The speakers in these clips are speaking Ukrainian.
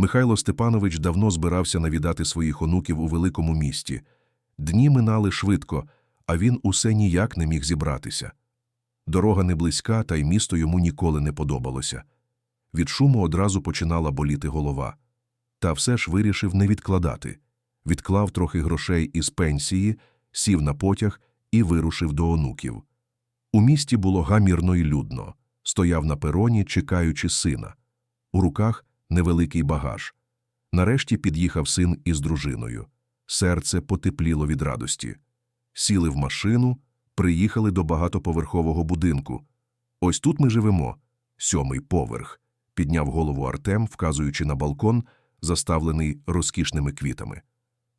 Михайло Степанович давно збирався навідати своїх онуків у великому місті. Дні минали швидко, а він усе ніяк не міг зібратися. Дорога не близька, та й місто йому ніколи не подобалося. Від шуму одразу починала боліти голова. Та все ж вирішив не відкладати. Відклав трохи грошей із пенсії, сів на потяг і вирушив до онуків. У місті було гамірно й людно. Стояв на пероні, чекаючи сина. У руках невеликий багаж. Нарешті під'їхав син із дружиною. Серце потепліло від радості. Сіли в машину, приїхали до багатоповерхового будинку. Ось тут ми живемо. Сьомий поверх. Підняв голову Артем, вказуючи на балкон, заставлений розкішними квітами.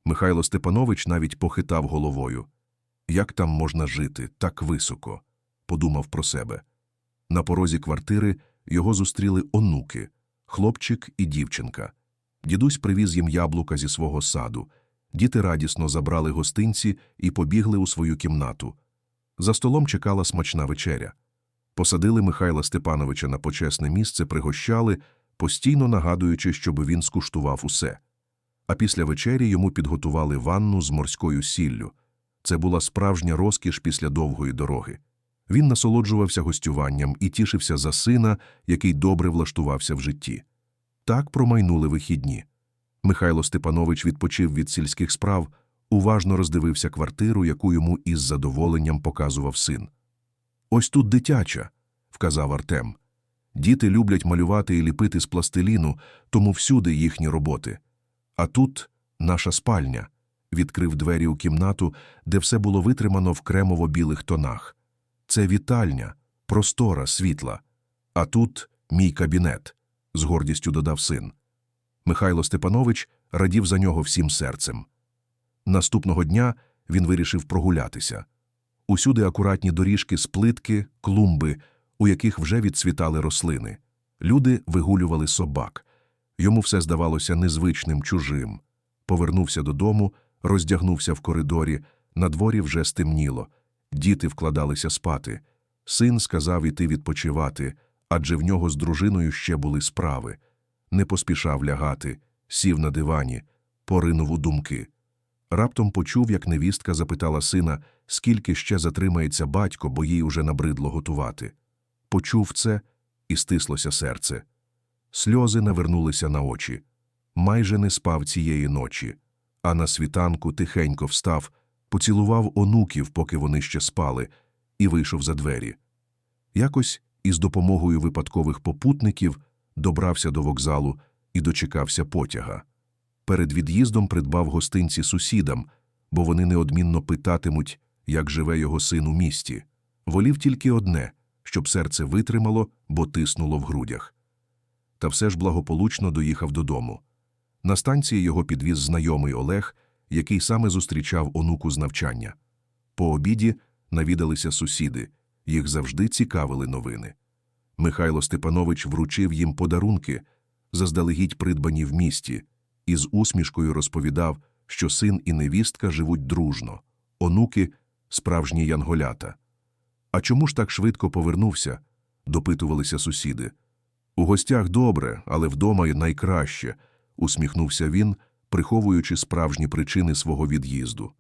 Михайло Степанович навіть похитав головою. Як там можна жити так високо? подумав про себе. На порозі квартири його зустріли онуки хлопчик і дівчинка. Дідусь привіз їм яблука зі свого саду. Діти радісно забрали гостинці і побігли у свою кімнату. За столом чекала смачна вечеря. Посадили Михайла Степановича на почесне місце, пригощали, постійно нагадуючи, щоб він скуштував усе. А після вечері йому підготували ванну з морською сіллю. Це була справжня розкіш після довгої дороги. Він насолоджувався гостюванням і тішився за сина, який добре влаштувався в житті. Так промайнули вихідні. Михайло Степанович відпочив від сільських справ, уважно роздивився квартиру, яку йому із задоволенням показував син. Ось тут дитяча, вказав Артем. Діти люблять малювати і ліпити з пластиліну, тому всюди їхні роботи. А тут наша спальня. Відкрив двері у кімнату, де все було витримано в кремово-білих тонах. Це вітальня, простора, світла. А тут мій кабінет, з гордістю додав син. Михайло Степанович радів за нього всім серцем. Наступного дня він вирішив прогулятися. Усюди акуратні доріжки з плитки, клумби, у яких вже відцвітали рослини. Люди вигулювали собак. Йому все здавалося незвичним, чужим. Повернувся додому, роздягнувся в коридорі, на дворі вже стемніло. Діти вкладалися спати. Син сказав іти відпочивати, адже в нього з дружиною ще були справи. Не поспішав лягати, сів на дивані, поринув у думки. Раптом почув, як невістка запитала сина, скільки ще затримається батько, бо їй уже набридло готувати. Почув це і стислося серце. Сльози навернулися на очі. Майже не спав цієї ночі, а на світанку тихенько встав, поцілував онуків, поки вони ще спали, і вийшов за двері. Якось із допомогою випадкових попутників добрався до вокзалу і дочекався потяга. Перед від'їздом придбав гостинці сусідам, бо вони неодмінно питатимуть, як живе його син у місті. Волів тільки одне, щоб серце витримало, бо тиснуло в грудях. Та все ж благополучно доїхав додому. На станції його підвіз знайомий Олег, який саме зустрічав онуку з навчання. По обіді навідалися сусіди, їх завжди цікавили новини. Михайло Степанович вручив їм подарунки, заздалегідь придбані в місті, і з усмішкою розповідав, що син і невістка живуть дружно, онуки справжні янголята. А чому ж так швидко повернувся? допитувалися сусіди. У гостях добре, але вдома найкраще, усміхнувся він, приховуючи справжні причини свого від'їзду.